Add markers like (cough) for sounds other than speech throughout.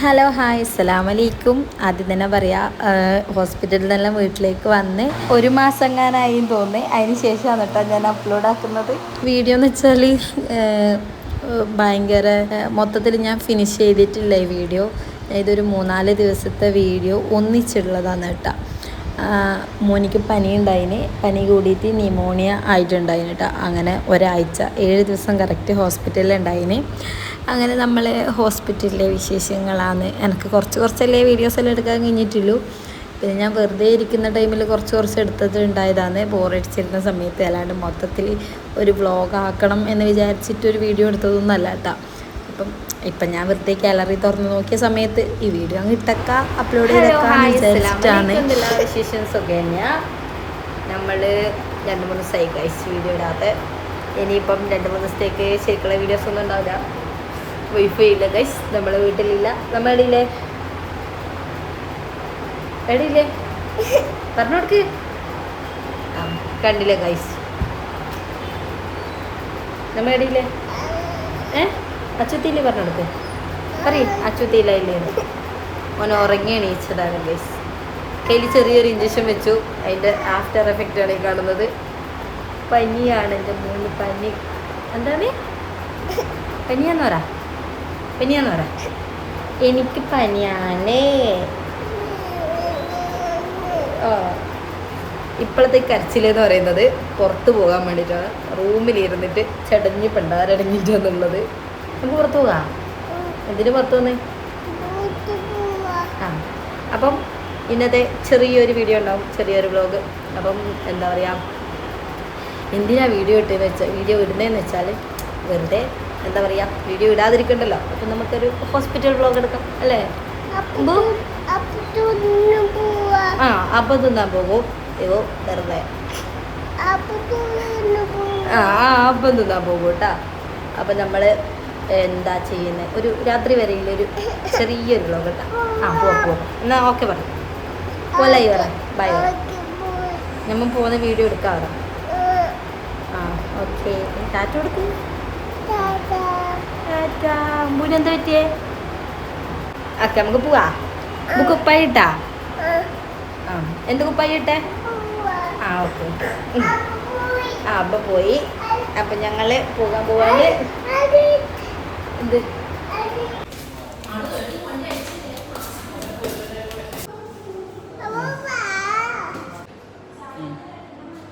Hello hi അസ്സലാം വലൈക്കും ആദ്യം തന്നെ പറയാ ഹോസ്പിറ്റലിൽ നിന്നെല്ലാം വീട്ടിലേക്ക് വന്ന് ഒരു മാസം എങ്ങാനായി തോന്നി അതിന് ശേഷമാണ് കേട്ടോ ഞാൻ അപ്ലോഡ് ആക്കുന്നത്. വീഡിയോ എന്ന് വെച്ചാൽ ഭയങ്കര മൊത്തത്തിൽ ഞാൻ ഫിനിഷ് ചെയ്തിട്ടില്ല ഈ വീഡിയോ ഇതൊരു മൂന്നാൽ ദിവസത്തെ വീഡിയോ ഒന്നിച്ചുള്ളതാണ് കേട്ടോ. മോനിക്ക് പനി ഉണ്ടായിന് പനി കൂടിയിട്ട് ന്യൂമോണിയ ആയിട്ടുണ്ടായിന് കേട്ടോ അങ്ങനെ ഒരാഴ്ച ഏഴ് ദിവസം കറക്റ്റ് ഹോസ്പിറ്റലിൽ ഉണ്ടായിന് അങ്ങനെ നമ്മൾ ഹോസ്പിറ്റലിലെ വിശേഷങ്ങളാണ് എനിക്ക് കുറച്ച് കുറച്ചല്ലേ വീഡിയോസെല്ലാം എടുക്കാൻ കഴിഞ്ഞിട്ടുള്ളൂ. പിന്നെ ഞാൻ വെറുതെ ഇരിക്കുന്ന ടൈമിൽ കുറച്ച് കുറച്ച് എടുത്തത് ഉണ്ടായതാണ്. ബോറടിച്ചിരുന്ന സമയത്ത് അല്ലാണ്ട് മൊത്തത്തിൽ ഒരു വ്ളോഗ് ആക്കണം എന്ന് വിചാരിച്ചിട്ട് ഒരു വീഡിയോ എടുത്തതൊന്നുമല്ല കേട്ടോ അപ്പം ഇപ്പം ഞാൻ വെറുതെ ഗാലറി തുറന്ന് നോക്കിയ സമയത്ത് ഈ വീഡിയോ അങ്ങ് ഇട്ടക്ക അപ്ലോഡ് ചെയ്തേക്കാന്ന് വിചാരിച്ചിട്ടാണ്. വിശേഷൻസൊക്കെ തന്നെയാണ് നമ്മൾ രണ്ട് മൂന്ന് ദിവസമായി കഴിച്ച് വീഡിയോ ഇടാതെ. ഇനിയിപ്പം രണ്ട് മൂന്ന് ദിവസത്തേക്ക് ശരിക്കുള്ള വീഡിയോസ് ഒന്നും ഉണ്ടാവില്ല. വൈഫൈ ഇല്ല ഗൈസ് നമ്മളെ വീട്ടിലില്ല. നമ്മൾ എടിയില്ലേ എടിയില്ലേ പറഞ്ഞോടുക്ക് കണ്ടില്ല ഗൈസ് നമ്മൾ എടിയില്ലേ അച്ചുത്തിയില്ലേ പറഞ്ഞെടുത്ത് പറയും അച്ചുത്തിയില്ല ഇല്ലേ ഓൻ ഉറങ്ങി എണീച്ചതാണ് ഗൈസ് കയ്യിൽ ചെറിയൊരു ഇഞ്ചക്ഷൻ വെച്ചു. അതിന്റെ ആഫ്റ്റർ എഫക്റ്റ് ആണ് ഈ കാണുന്നത്. പനിയാണ് എന്റെ മൂന്ന് പനി. എന്താണ്? പനിയാന്ന് പറ. പനിയാന്ന് പറ. എനിക്ക് പനിയാണേ. ഓ ഇപ്പോഴത്തെ കരച്ചിലെന്ന് പറയുന്നത് പുറത്ത് പോകാൻ വേണ്ടിയിട്ടാണ്. റൂമിലിരുന്നിട്ട് ചടഞ്ഞ് പെണ്ടാരടങ്ങിയിട്ട് എന്നുള്ളത് നമുക്ക് പുറത്തു പോകാം. എന്തിനു പുറത്തു വന്ന്? ആ അപ്പം ഇന്നത്തെ ചെറിയൊരു വീഡിയോ ഉണ്ടാവും ചെറിയൊരു വ്ലോഗ് അപ്പം എന്താ പറയുക എന്തിനാ വീഡിയോ ഇട്ടെന്ന് വെച്ചാൽ വീഡിയോ ഇടുന്നതെന്ന് വെച്ചാൽ വെറുതെ എന്താ പറയുക വീഡിയോ ഇടാതിരിക്കണ്ടല്ലോ. അപ്പം നമുക്കൊരു ഹോസ്പിറ്റൽ വ്ലോഗ് എടുക്കാം അല്ലേ? ആ അപ്പം തിന്നാൻ പോകും. ഇവോ വെറുതെ. ആ അപ്പം തിന്നാൻ പോകും കേട്ടോ. അപ്പം നമ്മൾ എന്താ ചെയ്യുന്നത് ഒരു രാത്രി വരെയുള്ള ഒരു ചെറിയൊരു കേട്ടോ ആ പോവാം പോവാം. എന്നാൽ ഓക്കെ പറ. പോലായി പറ. ബൈ നമ്മൾ പോകുന്ന വീഡിയോ എടുക്കാം പറ ആ ഓക്കെ ടാറ്റ കൊടുക്കും. ടാറ്റ എന്താ പറ്റിയേ? ഓക്കെ നമുക്ക് പോവാ. നമുക്ക് കുപ്പായി ഇട്ടാ. ആ എന്ത് കുപ്പായി ഇട്ടേ? ആ ഓക്കെ ആ അപ്പം പോയി. അപ്പം ഞങ്ങൾ പോകാൻ പോവാണ്. എന്ത്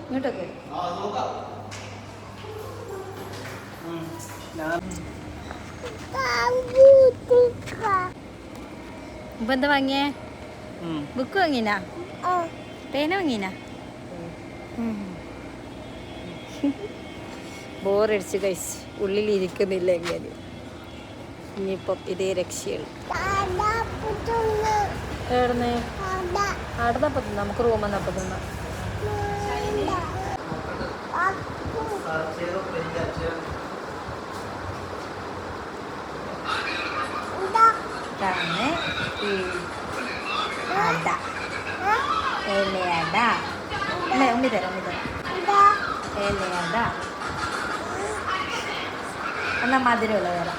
ഇങ്ങോട്ടൊക്കെ. ഇപ്പൊ എന്താ വാങ്ങിയേ? ബുക്ക് വാങ്ങിനാ പേന വാങ്ങിനാ (laughs) ബോറടിച്ച് കഴിച്ച് ഉള്ളിൽ ഇരിക്കുന്നില്ല എങ്ങനെ. ഇനിയിപ്പം ഇതേ രക്ഷയുള്ളൂ എവിടുന്ന്? തിന്നാം നമുക്ക് റൂമിൽ നിന്നപ്പം തിന്നാം ഇതാണ് ഈ അട ഇലയട അല്ലേ ഉമ്മി തരാം ഉമ്മി തരാം. ഇലയട എന്നാ മധുരമുള്ള തരാം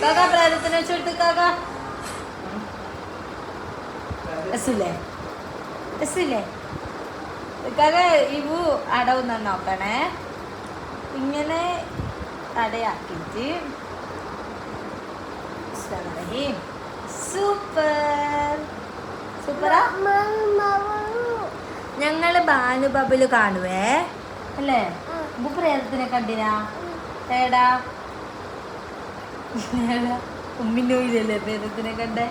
കാക്ക പ്രേതത്തിനെ വെച്ചെടുത്ത് കാക്ക. രസില്ലേ രസില്ലേ കാക്ക ഇവു നോക്കണേ. ഇങ്ങനെ അടയാക്കിയിട്ട് സൂപ്പർ. സൂപ്പറാ? ഞങ്ങൾ ഭാനുബബിൽ കാണുവേ. അല്ലേ? പ്രേതത്തിനെ കണ്ടിനാ? ഏടാ? (laughs) ഉമ്മിനോയിലല്ലേ പ്രേതത്തിനെ കണ്ടേ?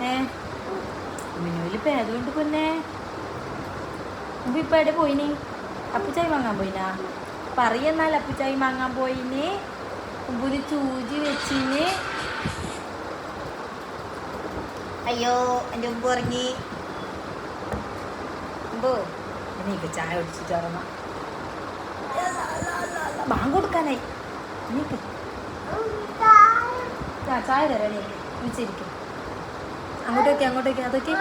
ഏ? ഉമ്മിനോയിൽ പ്രേതമുണ്ട് പൊന്നെ. ഉമ്മ ഇപ്പൊ എവിടെ പോയിനി? അപ്പുച്ചായി വാങ്ങാൻ പോയിനാ? പറയെന്നാൽ അപ്പുച്ചായി വാങ്ങാൻ പോയിന്. ഉമ്പിന് ചൂജി വെച്ചിന്. അയ്യോ എന്റെ ഉമ്പ് ഇറങ്ങി ഉമ്പോ എനിക്ക് ചായ ഒടിച്ചിട്ട് ഇറങ്ങാം ബാങ്ക് കൊടുക്കാനായി. നീക്ക് ആ ചായ തരാം നീ വിളിച്ചിരിക്കും അങ്ങോട്ടേക്ക് അങ്ങോട്ടേക്ക് അതൊക്കെ?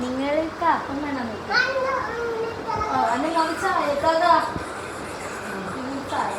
നിങ്ങൾക്ക് അപ്പം വേണം ഞാൻ ചായ തരാ ചായ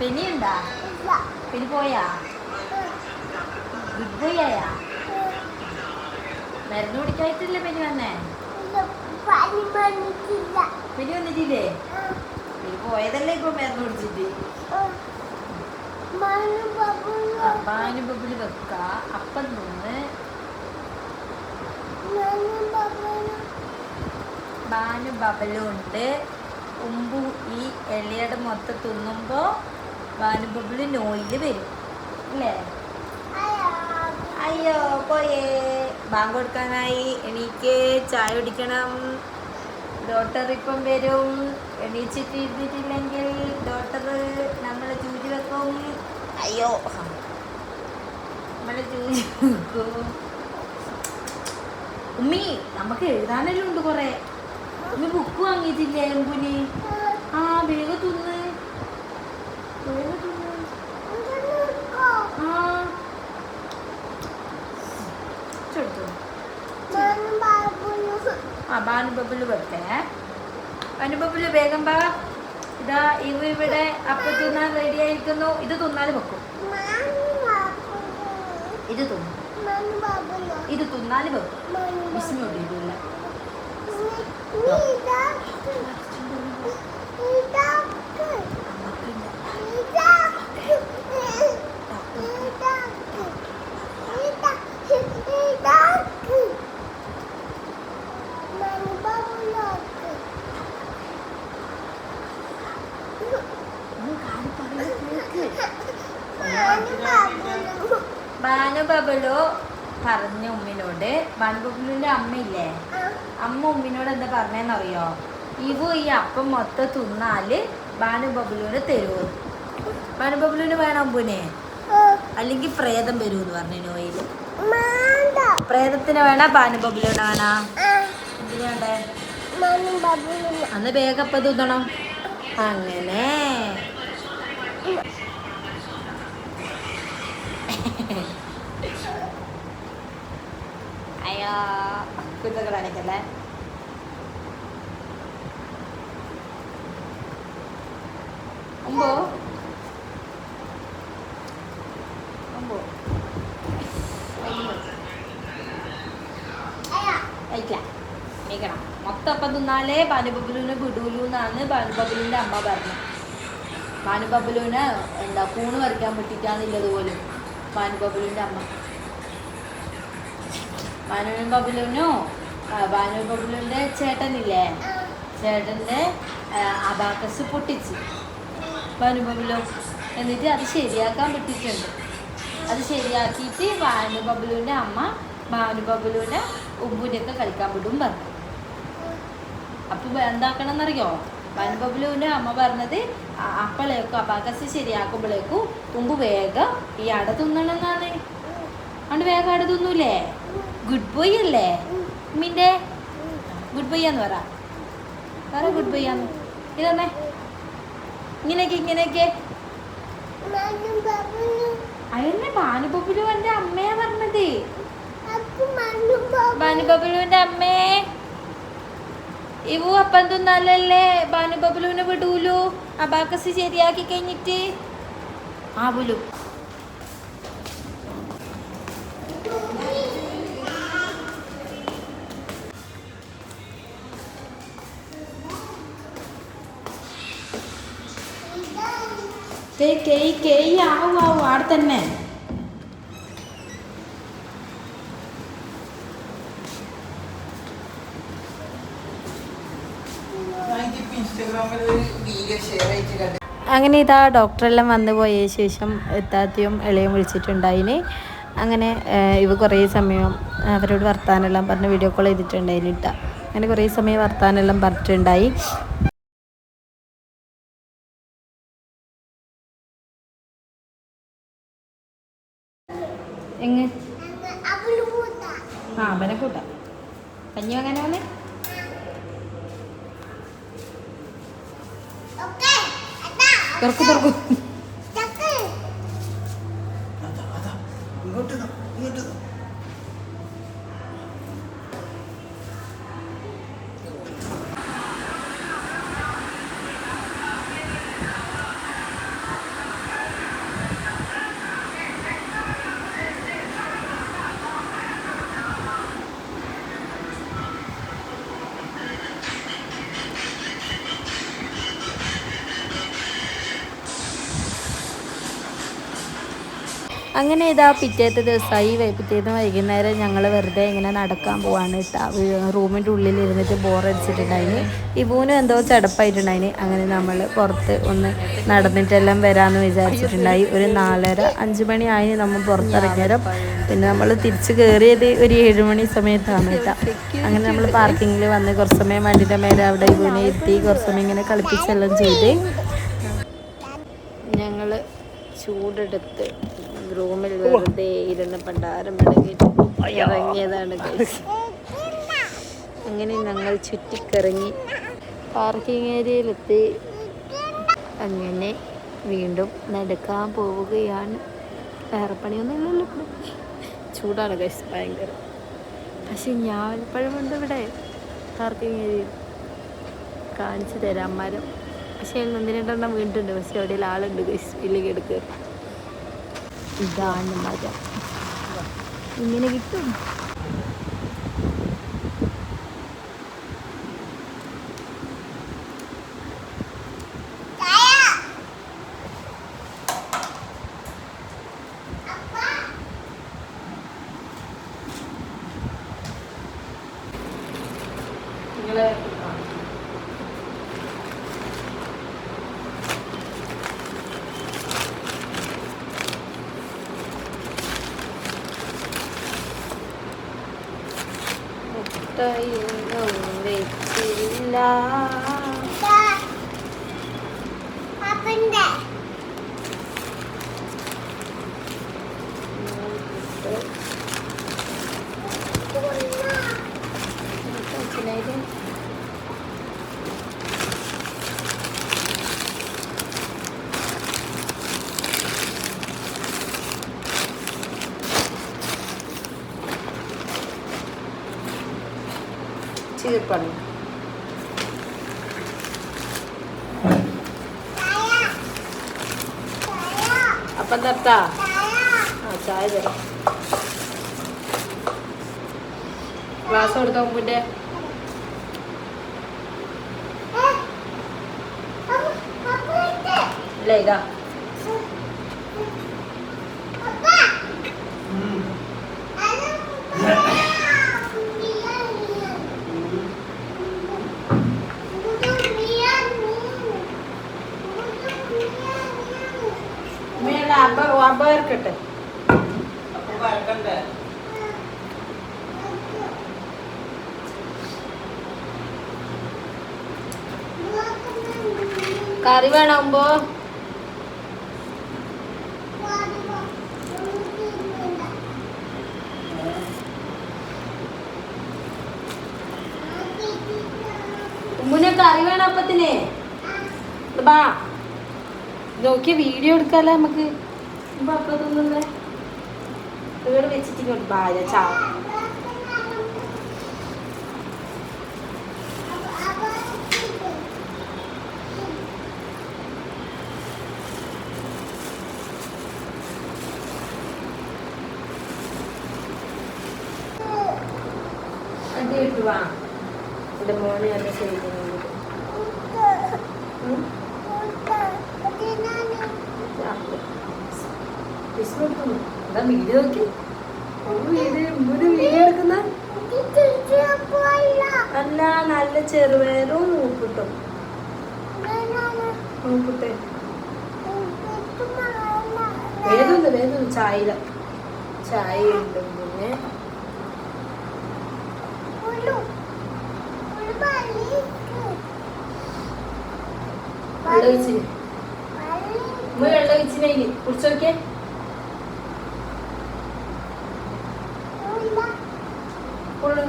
പെനി ഉണ്ടാ പെനി പോയാ? ഗുഡ് ബോയ് ആയാ മരുന്ന് കുടിക്കായിട്ടില്ലേ പെനി വന്നേ? പെനി വന്നിട്ടില്ലേ. പെനി പോയതല്ലേ ഇപ്പൊ മരുന്ന് കുടിച്ചിട്ട്? അപ്പാനും ബബിളി വെക്ക. അപ്പം നിന്ന് ബാനു ബബലും ഉണ്ട്. ഉമ്പു ഈ എളിയുടെ മൊത്തം തിന്നുമ്പോൾ ബാനു നോയിൽ വരും. അല്ലേ? അയ്യോ. പോയേ. ബാങ്ക് കൊടുക്കാനായി. എനിക്ക് ചായ കുടിക്കണം. ഡോക്ടർ ഇപ്പം വരും. എണീച്ചിട്ട് ഇരുന്നിട്ടില്ലെങ്കിൽ ഡോക്ടർ നമ്മളെ ചൂചി വെക്കും. അയ്യോ. നമ്മളെ ചൂചി വെക്കും. ഉമ്മി നമുക്ക് എഴുതാനെല്ലാം ഉണ്ട് കുറെ. ഉമ്മി ബുക്ക് വാങ്ങിയിട്ടില്ലേ എമ്പുനി? ആ വേഗം തിന്ന്. ആ ചെടുത്തു ആ ബാനുബബിൾ വെക്കേ. ബാനുബബിൾ വേഗം ബാ. ഇതാ ഇവ ഇവിടെ അപ്പം തിന്നാൻ റെഡി ആയിരിക്കുന്നു. ഇത് തിന്നാൽ വെക്കും. ഇത് തിന്നും. ഇത് തിന്നാൽ വെക്കും. വിസ്മയോട് ഇതില്ല ബാനുബബിളു പറഞ്ഞ ഉമ്മിനോട്. ബാനുബബലുവിന്റെ അമ്മയില്ലേ? അമ്മ ഉമ്മിനോട് എന്താ പറഞ്ഞെന്നറിയോ? ഇവ ഈ അപ്പം മൊത്തം തിന്നാൽ ബാനുബബലുവിന് തരുമോ ബാനുബബലുവിന് വേണം അമ്പുനെ. അല്ലെങ്കിൽ പ്രേതം വരൂന്ന് പറഞ്ഞു നോയിൽ പ്രേതത്തിന് വേണ ബാനുബബിളുവിന് വേണ? വേണ്ടേ അന്ന് വേഗം തൂന്നണം അങ്ങനെ. അയ്യോ കുത്തൊക്കെ കാണിക്കല്ലേ? അമ്പോ അമ്പോ അയ്യോ. കഴിക്കാം നീക്കണം മൊത്തം അപ്പം തിന്നാലേ ബാനുബബുലുവിനെ വിടൂലൂ എന്നാണ് ബാനുബബുലുവിന്റെ അമ്മ പറഞ്ഞത്. ബാനുബബുലുവിന് എന്താ കൂണ് പറിക്കാൻ പറ്റിക്കാന്നില്ലത് പോലും ബാനുബബുലുവിന്റെ അമ്മ. ബാനു ബബുലുവിനോ ബാനു ബബുലുവിന്റെ ചേട്ടനില്ലേ ചേട്ടന്റെ അബാക്കസ് പൊട്ടിച്ച്. ബാനു ബബുലു എന്നിട്ട് അത് ശരിയാക്കാൻ പറ്റിയിട്ടുണ്ട്. അത് ശരിയാക്കിയിട്ട് ബാനു അമ്മ ബാനു ബബുലുവിനെ കളിക്കാൻ വിടും പറഞ്ഞു. അപ്പോൾ എന്താക്കണം എന്നറിയോ ബാനു അമ്മ പറഞ്ഞത് അപ്പളേക്കും അപ്പോഴേക്കും അബാക്കസ് ശരിയാക്കുമ്പോഴേക്കും തുമ്പ് വേഗം ഈ അട തിന്നണമെന്നാണ് അതുകൊണ്ട് വേഗം അട തിന്നൂലേ? ഗുഡ് ബോയ് അല്ലേ? മിന്റെ ഗുഡ് ബോയ് എന്ന് പറ. പറ ഗുഡ് ബോയ് ആന്ന്. ഇതന്നെ ഇങ്ങനെയൊക്കെ ഇങ്ങനെയൊക്കെ. അതെന്നെ ഭാനുബബുലു എന്റെ അമ്മയാ പറഞ്ഞത്. ഭാനുബബുലുവിന്റെ അമ്മേ. ഇവു അപ്പം തിന്നാലല്ലേ ഭാനുബബുലുവിനെ വിടൂലു. അബാക്കസ് ശരിയാക്കി കഴിഞ്ഞിട്ട്. ആ ബുലു കേയ് കേയ് കേയ് ആവു ആവു ആടെ തന്നെ ഇൻസ്റ്റാഗ്രാമിൽ ഒരു വീഡിയോ ഷെയർ ആയിട്ട് കണ്ടു അങ്ങനെ ഇതാ ഡോക്ടറെല്ലാം വന്നു പോയ ശേഷം എത്താത്തിയും ഇളയും വിളിച്ചിട്ടുണ്ടായിന്. അങ്ങനെ ഇവ കുറേ സമയം അവരോട് വർത്താനെല്ലാം പറഞ്ഞ് വീഡിയോ കോൾ ചെയ്തിട്ടുണ്ടായിന് ഇട്ട അങ്ങനെ കുറേ സമയം വർത്താനെല്ലാം പറഞ്ഞിട്ടുണ്ടായി. അങ്ങനെ ഇതാ പിറ്റേത്തെ ദിവസമായി പിറ്റേന്ന് വൈകുന്നേരം ഞങ്ങൾ വെറുതെ ഇങ്ങനെ നടക്കാൻ പോവാണ് റൂമിന്റെ ഉള്ളിൽ ഇരുന്നിട്ട് ബോറടിച്ചിട്ടുണ്ടായിന്. ഇവൂനും എന്തോ ചടപ്പായിട്ടുണ്ടായിന്. അങ്ങനെ നമ്മൾ പുറത്ത് ഒന്ന് നടന്നിട്ടെല്ലാം വരാമെന്ന് വിചാരിച്ചിട്ടുണ്ടായി. ഒരു നാലര അഞ്ച് മണി ആയി നമ്മൾ പുറത്തിറങ്ങിയാലും പിന്നെ നമ്മൾ തിരിച്ച് കയറിയത് ഒരു ഏഴ് മണി സമയത്താണ് കേട്ടോ അങ്ങനെ നമ്മൾ പാർക്കിങ്ങിൽ വന്ന് കുറച്ച് സമയം വണ്ടിന്റെ മേലെ അവിടെ ഇവനെ ഇരുത്തി കുറച്ച് സമയം ഇങ്ങനെ കളിപ്പിച്ചെല്ലാം ചെയ്ത് ഞങ്ങൾ ചൂടെടുത്ത് റൂമിൽ വെറുതെ ഇരുന്ന് പണ്ടാരം ഇറങ്ങിയതാണ്. അങ്ങനെ ഞങ്ങൾ ചുറ്റിക്കറങ്ങി പാർക്കിംഗ് ഏരിയയിലെത്തി അങ്ങനെ വീണ്ടും നടക്കാൻ പോവുകയാണ്. വേറെ പണിയൊന്നുമില്ലല്ലോ ചൂടാണ് ഗൈസ് ഭയങ്കര. പക്ഷെ ഞാൻ പഴമുണ്ട് ഇവിടെ പാർക്കിംഗ് ഏരിയയിൽ കാണിച്ചു തരാം മരം. പക്ഷേ ഒന്ന് രണ്ടെണ്ണം വീണ്ടുണ്ട് പക്ഷെ അവിടെ ആളുണ്ട് ഇല്ലെങ്കിൽ എടുക്കുക ഇതാണ് മഴ ഇങ്ങനെ കിട്ടും. നിങ്ങളെ ചീർപ്പണി അപ്പം നിർത്താ ആ ചായ തരാം. ഗ്ലാസ് കൊടുത്തോ മുമ്പിന്റെ ഇല്ല ഇതാ. വരക്കണ്ടേ കറി വേണമ്പോ ഉമ്മുനെ കറി വേണം അപ്പത്തിനെ? നോക്കിയ വീഡിയോ എടുക്കാല്ലേ നമുക്ക്. ഇപ്പൊ അപ്പ തിന്നുന്നേ വെച്ചിട്ട് ഇങ്ങോട്ട് ചാ അടി ഇട്ടു വാ എന്റെ മോനെ എന്നെ ചെയ്യുന്നുണ്ട് ഉം? വിഷ്ണു അതാ വീഡിയോ നോക്കി. ഒരു വീഡിയോ ഒരു വീഡിയോ എടുക്കുന്ന അല്ല നല്ല ചെറുപയറും മൂപ്പിട്ടും. മൂപ്പിട്ടെ. വേദൊന്ന് വേദൊന്ന് ചായയില ചായ ഉണ്ട് പിന്നെ. വെള്ളം ഒഴിച്ച് ഉമ്മ വെള്ളം ഒഴിച്ചിനെ കുറിച്ച് നോക്കിയേ.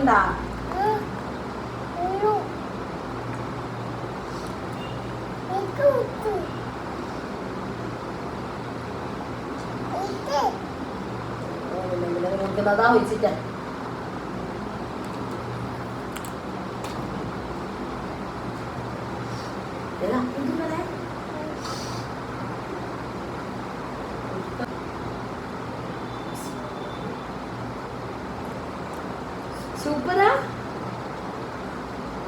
ഫുള്ളുണ്ടാ നോക്കുന്നതാ ഒഴിച്ചിട്ടാ ഏതാ ഇത് പറയാ സൂപ്പറാ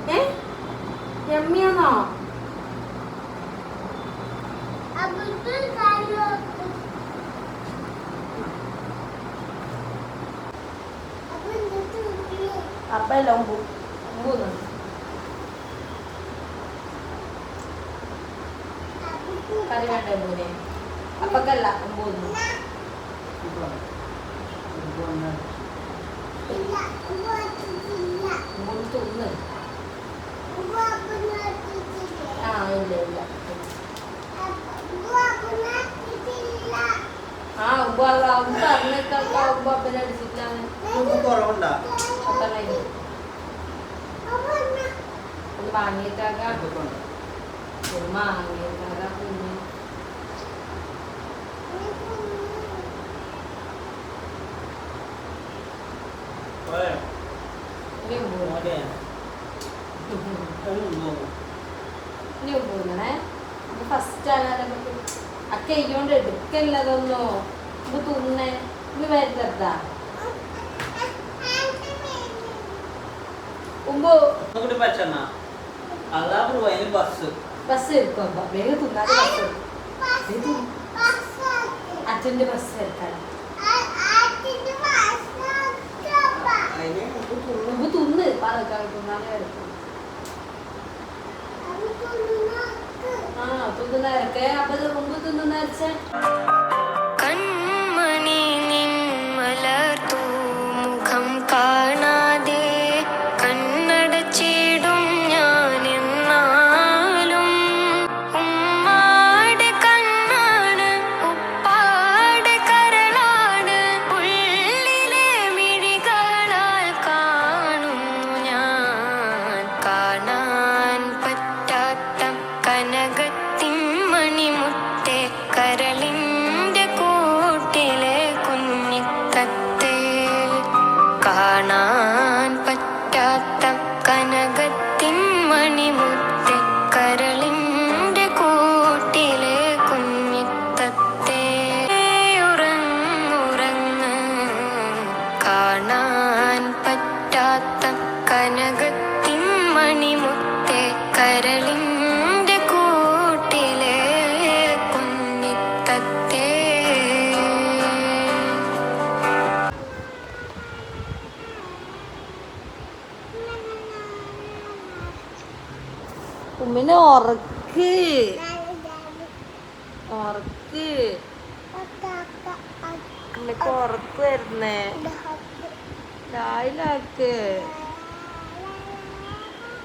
ഏ യമ്മിയാണോ അപ്പ എല്ലാം മൂന്ന് കറി വേണ്ട മൂന്ന് അപ്പക്കല്ല മൂന്ന് തിന്ന് ആ ഇല്ല ഇല്ല ആ ഉമ്പ ഉമ്പ അന്നൊക്കെ ഉമ്പ അപ്പനെ അടിച്ചിട്ടാണ് കുറവുണ്ടാ അത്രയും ഒന്ന് വാങ്ങിയിട്ടാകാം ഒരു വാങ്ങിയിട്ടാകാം പിന്നെ പോയോ? ഇനി ഉമ്പ് മോനെ, ഒന്നും പോകും. ഇനി ഉമ്പ് തിന്നണേ ഇത് ഫസ്റ്റ് ആണ് നമുക്ക് അക്ക ഇയ്യോണ്ട് എടുക്കല്ലതൊന്നോ? ഇത് തിന്നേ. ഇത് വരുത്തരുതാ ഉമ്പ് അതാ പോയത് ബസ് ബസ് എടുക്കും. അപ്പൊ വേഗം തിന്നാതെ ബസ് എടുക്കും. അച്ഛന്റെ ബസ് ഉമ്പ് തിന്ന്. പാലക്കാട് തിന്നാതെ എടുക്കും ആ അപ്പൊ ഇത് മുമ്പ് തിന്നുന്നവരച്ചേ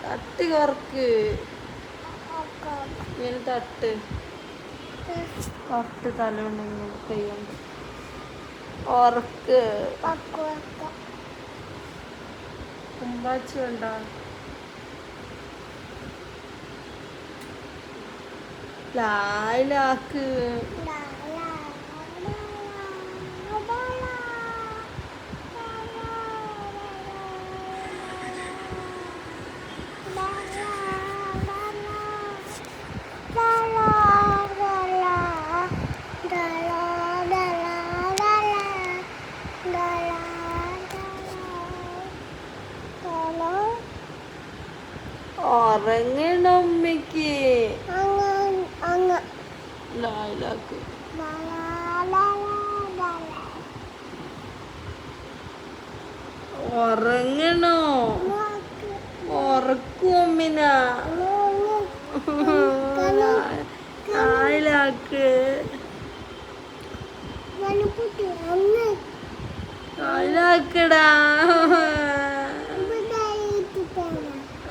തട്ട് കറക്ക്. ഇങ്ങനെ തട്ട്. തട്ട് തലയുണ്ട് ഇങ്ങനെ കൈകൊണ്ട് ഉറക്ക്. കുമ്പാച്ചി വേണ്ട? ലായിലാക്ക് ലായിലാക്ക് ഉറങ്ങണോ? ഉറക്കും ഉമ്മിന ലായിലാക്ക് ലായിലാക്കടാ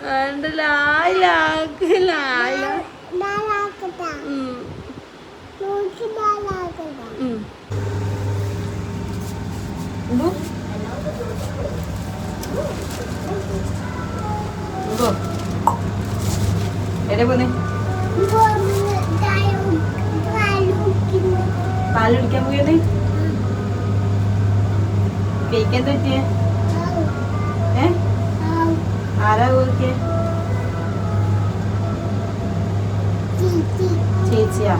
വേണ്ട ലായിലാക്ക് ലായില ഉം ഉം എന്തോ എന്തോ എവിടെ പോന്നെ? പാൽ കുടിക്കാൻ പോയത്? കേക്ക് എന്താ പറ്റിയേ? ഏ? ആരാ പോയിക്കേ ചേച്ചിയാ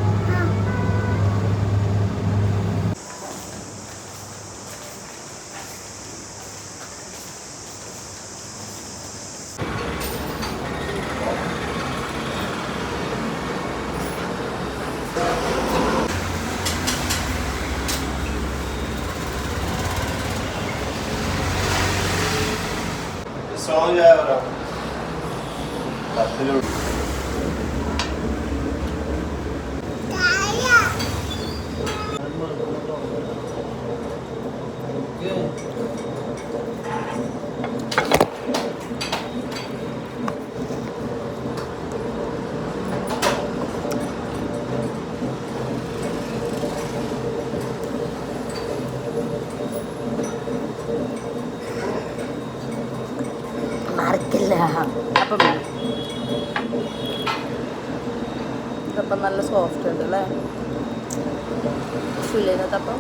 സോങ് ചായ പറ പത്തിലു മറക്കില്ല അപ്പം ഇതപ്പം നല്ല സോഫ്റ്റ് ഉണ്ട് അല്ലേ ചുള്ളിനകത്തപ്പം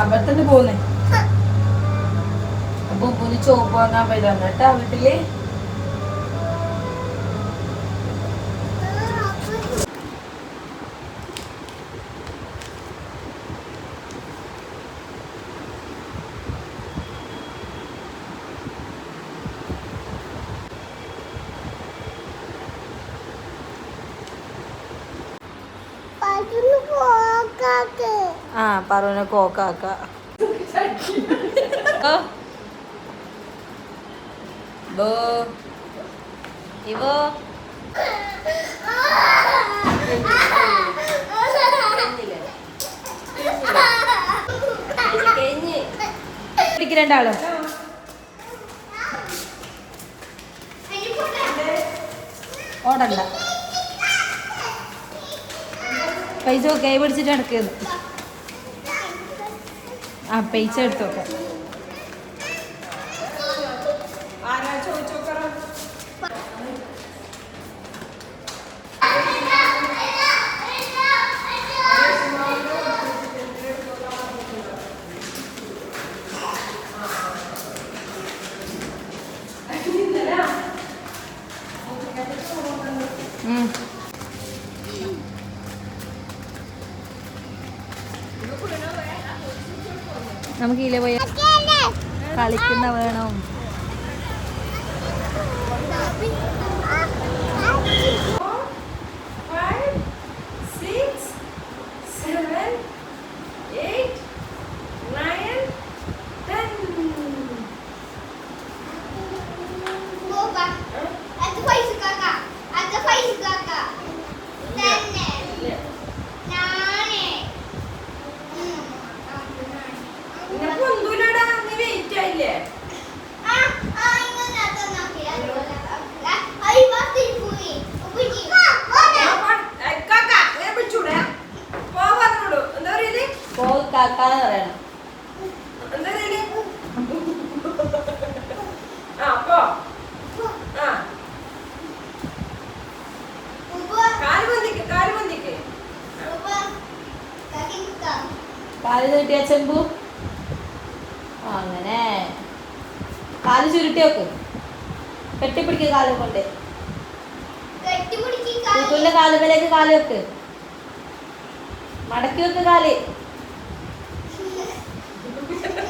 അമ്പലത്തിന് പോന്നേ അപ്പൊ ഉപ്പുന് ചോപ്പ് വാങ്ങാൻ വരാം. കേട്ടാ വീട്ടിൽ? ആ പറവനെ കോക്കാക്ക. ബോ ഇവോ. രണ്ടാളും ഓടണ്ട. പൈസ കൈ പിടിച്ചിട്ട് നടക്കുന്നു ആ പൈസ എടുത്തു നോക്കാം ആരാ ചോദിച്ചോക്കറ ഉം. നമുക്ക് ഇല്ല പോയ കളിക്കുന്ന വേണം.